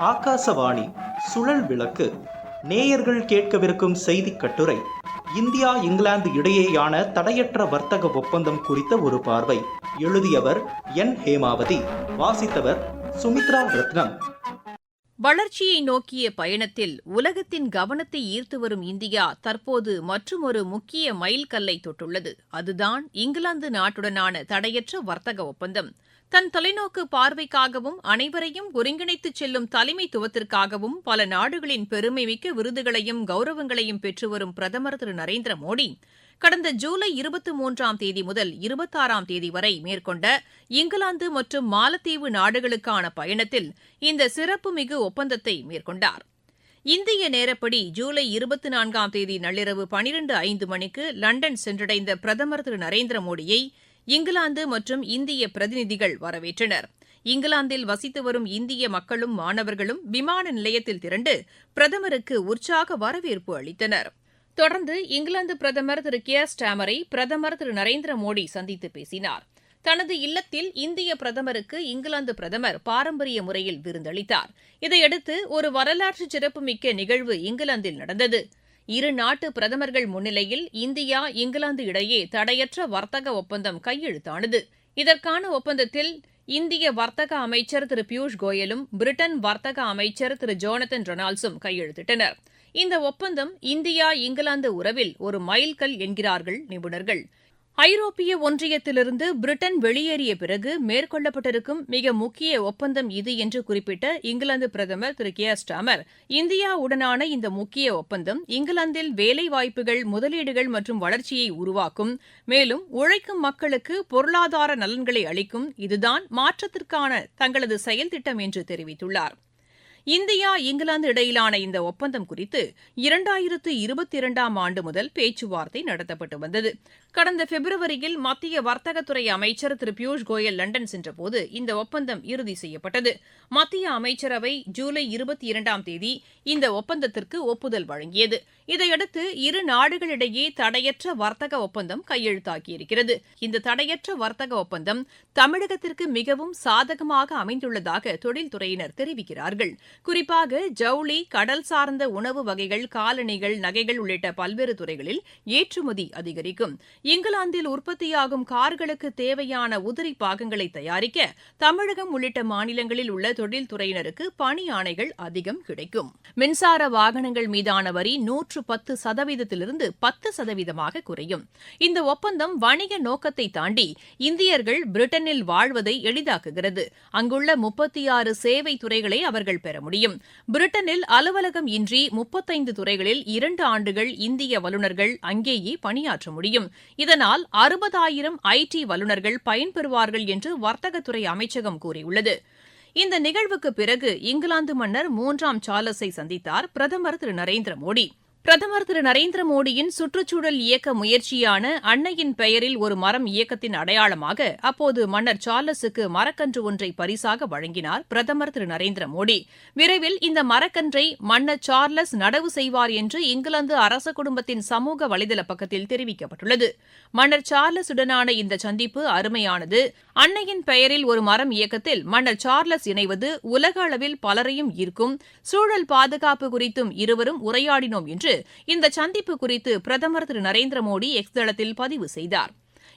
ஆகாசவாணி சுழல் விளக்கு நேயர்கள் கேட்கவிருக்கும் செய்தி கட்டுரை இந்தியா இங்கிலாந்து இடையேயான தடையற்ற வர்த்தக ஒப்பந்தம் குறித்த ஒரு பார்வை எழுதியவர் என். ஹேமாவதி வாசித்தவர் சுமித்ரா ரத்னம். வளர்ச்சியை நோக்கிய பயணத்தில் உலகத்தின் கவனத்தை ஈர்த்து வரும் இந்தியா தற்போது மற்றுமொரு முக்கிய மைல்கல்லை தொட்டுள்ளது. அதுதான் இங்கிலாந்து நாட்டுடனான தடையற்ற வர்த்தக ஒப்பந்தம். தன் தொலைநோக்கு பார்வைக்காகவும் அனைவரையும் ஒருங்கிணைத்துச் செல்லும் தலைமைத்துவத்திற்காகவும் பல நாடுகளின் பெருமைமிக்க விருதுகளையும் கௌரவங்களையும் பெற்று வரும் பிரதமர் திரு. நரேந்திர மோடி கடந்த ஜூலை இருபத்தி மூன்றாம் தேதி முதல் இருபத்தாறாம் தேதி வரை மேற்கொண்ட இங்கிலாந்து மற்றும் மாலத்தீவு நாடுகளுக்கான பயணத்தில் இந்த சிறப்புமிகு ஒப்பந்தத்தை மேற்கொண்டார். இந்திய நேரப்படி ஜூலை இருபத்தி நான்காம் தேதி நள்ளிரவு பனிரண்டு ஐந்து மணிக்கு லண்டன் சென்றடைந்த பிரதமர் திரு. நரேந்திர மோடியை இங்கிலாந்து மற்றும் இந்திய பிரதிநிதிகள் வரவேற்றனர். இங்கிலாந்தில் வசித்து வரும் இந்திய மக்களும் மாணவர்களும் விமான நிலையத்தில் திரண்டு பிரதமருக்கு உற்சாக வரவேற்பு அளித்தனர். தொடர்ந்து இங்கிலாந்து பிரதமர் திரு கியர் ஸ்டாமரை பிரதமர் திரு நரேந்திர மோடி சந்தித்து பேசினார். தனது இல்லத்தில் இந்திய பிரதமருக்கு இங்கிலாந்து பிரதமர் பாரம்பரிய முறையில் விருந்தளித்தார். இதையடுத்து ஒரு வரலாற்று சிறப்புமிக்க நிகழ்வு இங்கிலாந்தில் நடந்தது. இரு நாட்டு பிரதமர்கள் முன்னிலையில் இந்தியா இங்கிலாந்து இடையே தடையற்ற வர்த்தக ஒப்பந்தம் கையெழுத்தானது. இதற்கான ஒப்பந்தத்தில் இந்திய வர்த்தக அமைச்சர் திரு பியூஷ் கோயலும் பிரிட்டன் வர்த்தக அமைச்சர் திரு ஜோனதன் ரொனால்ட்ஸும் கையெழுத்திட்டனர். இந்த ஒப்பந்தம் இந்தியா இங்கிலாந்து உறவில் ஒரு மைல்கல் என்கிறார்கள் நிபுணர்கள். ஐரோப்பிய ஒன்றியத்திலிருந்து பிரிட்டன் வெளியேறிய பிறகு மேற்கொள்ளப்பட்டிருக்கும் மிக முக்கிய ஒப்பந்தம் இது என்று குறிப்பிட்ட இங்கிலாந்து பிரதமர் திரு கே ஸ்டாமர் இந்தியாவுடனான இந்த முக்கிய ஒப்பந்தம் இங்கிலாந்தில் வேலைவாய்ப்புகள் முதலீடுகள் மற்றும் வளர்ச்சியை உருவாக்கும். மேலும் உழைக்கும் மக்களுக்கு பொருளாதார நலன்களை அளிக்கும். இதுதான் மாற்றத்திற்கான தங்களது செயல் திட்டம் என்று தெரிவித்துள்ளார். இந்தியா இங்கிலாந்து இடையிலான இந்த ஒப்பந்தம் குறித்து இரண்டாயிரத்து இருபத்தி இரண்டாம் ஆண்டு முதல் பேச்சுவார்த்தை நடத்தப்பட்டு வந்தது. கடந்த பிப்ரவரியில் மத்திய வர்த்தகத்துறை அமைச்சர் திரு பியூஷ் கோயல் லண்டன் சென்றபோது இந்த ஒப்பந்தம் இறுதி செய்யப்பட்டது. மத்திய அமைச்சரவை ஜூலை இருபத்தி இரண்டாம் தேதி இந்த ஒப்பந்தத்திற்கு ஒப்புதல் வழங்கியது. இதையடுத்து இரு நாடுகளிடையே தடையற்ற வர்த்தக ஒப்பந்தம் கையெழுத்தாகியிருக்கிறது. இந்த தடையற்ற வர்த்தக ஒப்பந்தம் தமிழகத்திற்கு மிகவும் சாதகமாக அமைந்துள்ளதாக தொழில்துறையினர் தெரிவிக்கிறார்கள். குறிப்பாக ஜவுளி கடல் சார்ந்த உணவு வகைகள் காலணிகள் நகைகள் உள்ளிட்ட பல்வேறு துறைகளில் ஏற்றுமதி அதிகரிக்கும். இங்கிலாந்தில் உற்பத்தியாகும் கார்களுக்கு தேவையான உதிரி பாகங்களை தயாரிக்க தமிழகம் உள்ளிட்ட மாநிலங்களில் உள்ள தொழில்துறையினருக்கு பணி ஆணைகள் அதிகம் கிடைக்கும். மின்சார வாகனங்கள் மீதான வரி நூற்று பத்து சதவீதத்திலிருந்து பத்து சதவீதமாக குறையும். இந்த ஒப்பந்தம் வணிக நோக்கத்தை தாண்டி இந்தியர்கள் பிரிட்டனில் வாழ்வதை எளிதாக்குகிறது. அங்குள்ள முப்பத்தி ஆறு சேவை துறைகளை அவர்கள் பெற முடியும். பிரிட்டனில் அலுவலகம் இன்றி முப்பத்தைந்து துறைகளில் இரண்டு ஆண்டுகள் இந்திய வல்லுநர்கள் அங்கேயே பணியாற்ற முடியும். இதனால் அறுபதாயிரம் ஐடி வல்லுநர்கள் பயன்பெறுவார்கள் என்று வர்த்தகத்துறை அமைச்சகம் கூறியுள்ளது. இந்த நிகழ்வுக்கு பிறகு இங்கிலாந்து மன்னர் மூன்றாம் சார்லஸை சந்தித்தார் பிரதமர் திரு நரேந்திர மோடி. பிரதமர் திரு நரேந்திர மோடியின் சுற்றுச்சூழல் இயக்க முயற்சியான அன்னையின் பெயரில் ஒரு மரம் இயக்கத்தின் அடையாளமாக அப்போது மன்னர் சார்லஸுக்கு மரக்கன்று ஒன்றை பரிசாக வழங்கினார் பிரதமர் திரு நரேந்திர மோடி. விரைவில் இந்த மரக்கன்றை மன்னர் சார்லஸ் நடவு செய்வார் என்று இங்கிலாந்து அரச குடும்பத்தின் சமூக வலைதள பக்கத்தில் தெரிவிக்கப்பட்டுள்ளது. மன்னர் சார்லஸுடனான இந்த சந்திப்பு அருமையானது. அன்னையின் பெயரில் ஒரு மரம் இயக்கத்தில் மன்னர் சார்லஸ் இணைவது உலக அளவில் பலரையும் ஈர்க்கும். சூழல் பாதுகாப்பு குறித்தும் இருவரும் உரையாடினோம் என்று என்று இந்த சந்திப்பு குறித்து பிரதமர் திரு நரேந்திர மோடி எக்ஸ் தளத்தில் பதிவு செய்தார்.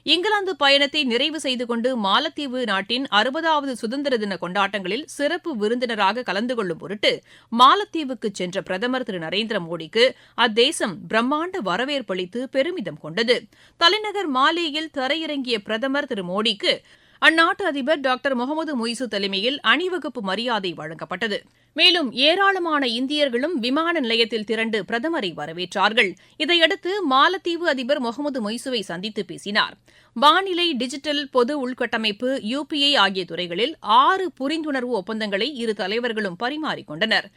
இங்கிலாந்து பயணத்தை நிறைவு செய்து கொண்டு மாலத்தீவு நாட்டின் அறுபதாவது சுதந்திர தின கொண்டாட்டங்களில் சிறப்பு விருந்தினராக கலந்து கொள்ளும் பொருட்டு மாலத்தீவுக்கு சென்ற பிரதமர் திரு நரேந்திர மோடிக்கு அத்தேசம் பிரம்மாண்ட வரவேற்பளித்து பெருமிதம் கொண்டது. தலைநகர் மாலேயில் தரையிறங்கிய பிரதமர் திரு மோடிக்கு அந்நாட்டு அதிபர் டாக்டர் முகமது மொய்சு தலைமையில் அணிவகுப்பு மரியாதை வழங்கப்பட்டது. மேலும் ஏராளமான இந்தியர்களும் விமான நிலையத்தில் திரண்டு பிரதமரை வரவேற்றார்கள். இதையடுத்து மாலத்தீவு அதிபர் முகமது மொய்சுவை சந்தித்து பேசினார். வானிலை டிஜிட்டல் பொது உள்கட்டமைப்பு யுபிஐ ஆகிய துறைகளில் ஆறு புரிந்துணர்வு ஒப்பந்தங்களை இரு தலைவர்களும் பரிமாறிக்கொண்டனர்.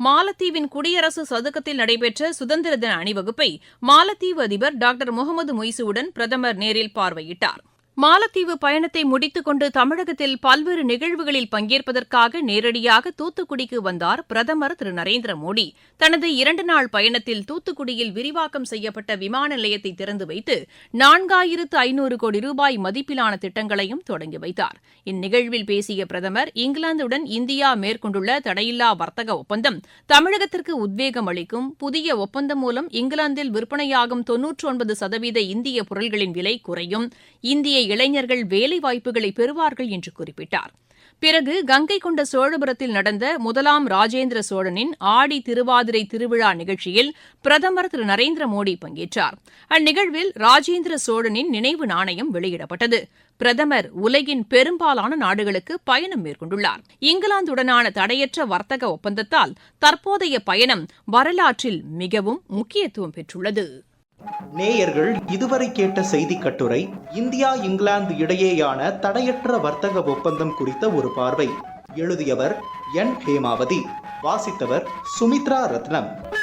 மாலத்தீவின் குடியரசு சதுக்கத்தில் நடைபெற்ற சுதந்திர தின அணிவகுப்பை மாலத்தீவு அதிபர் டாக்டர் முகமது மொய்சுவுடன் பிரதமர் நேரில் பார்வையிட்டார். மாலத்தீவு பயணத்தை முடித்துக் கொண்டு தமிழகத்தில் பல்வேறு நிகழ்வுகளில் பங்கேற்பதற்காக நேரடியாக தூத்துக்குடிக்கு வந்தார் பிரதமர் திரு நரேந்திர மோடி. தனது இரண்டு நாள் பயணத்தில் தூத்துக்குடியில் விரிவாக்கம் செய்யப்பட்ட விமான நிலையத்தை திறந்து வைத்து நான்காயிரத்து ஐநூறு கோடி ரூபாய் மதிப்பிலான திட்டங்களையும் தொடங்கி வைத்தார். இந்நிகழ்வில் பேசிய பிரதமர் இங்கிலாந்துடன் இந்தியா மேற்கொண்டுள்ள தடையில்லா வர்த்தக ஒப்பந்தம் தமிழகத்திற்கு உத்வேகம் அளிக்கும் புதிய ஒப்பந்தம் மூலம் இங்கிலாந்தில் விற்பனையாகும் தொன்னூற்று ஒன்பது சதவீத இந்திய பொருள்களின் விலை குறையும். இந்திய இளைஞர்கள் வேலைவாய்ப்புகளை பெறுவார்கள் என்று குறிப்பிட்டார். பிறகு கங்கை கொண்ட சோழபுரத்தில் நடந்த முதலாம் ராஜேந்திர சோழனின் ஆடி திருவாதிரை திருவிழா நிகழ்ச்சியில் பிரதமர் திரு. நரேந்திர மோடி பங்கேற்றார். அந்நிகழ்வில் ராஜேந்திர சோழனின் நினைவு நாணயம் வெளியிடப்பட்டது. பிரதமர் உலகின் பெரும்பாலான நாடுகளுக்கு பயணம் மேற்கொண்டுள்ளார். இங்கிலாந்துடனான தடையற்ற வர்த்தக ஒப்பந்தத்தால் தற்போதைய பயணம் வரலாற்றில் மிகவும் முக்கியத்துவம் பெற்றுள்ளது. நேயர்கள் இதுவரை கேட்ட செய்தி கட்டுரை இந்தியா இங்கிலாந்து இடையேயான தடையற்ற வர்த்தக ஒப்பந்தம் குறித்த ஒரு பார்வை. எழுதியவர் என் ஹேமாவதி வாசித்தவர் சுமித்ரா ரத்னம்.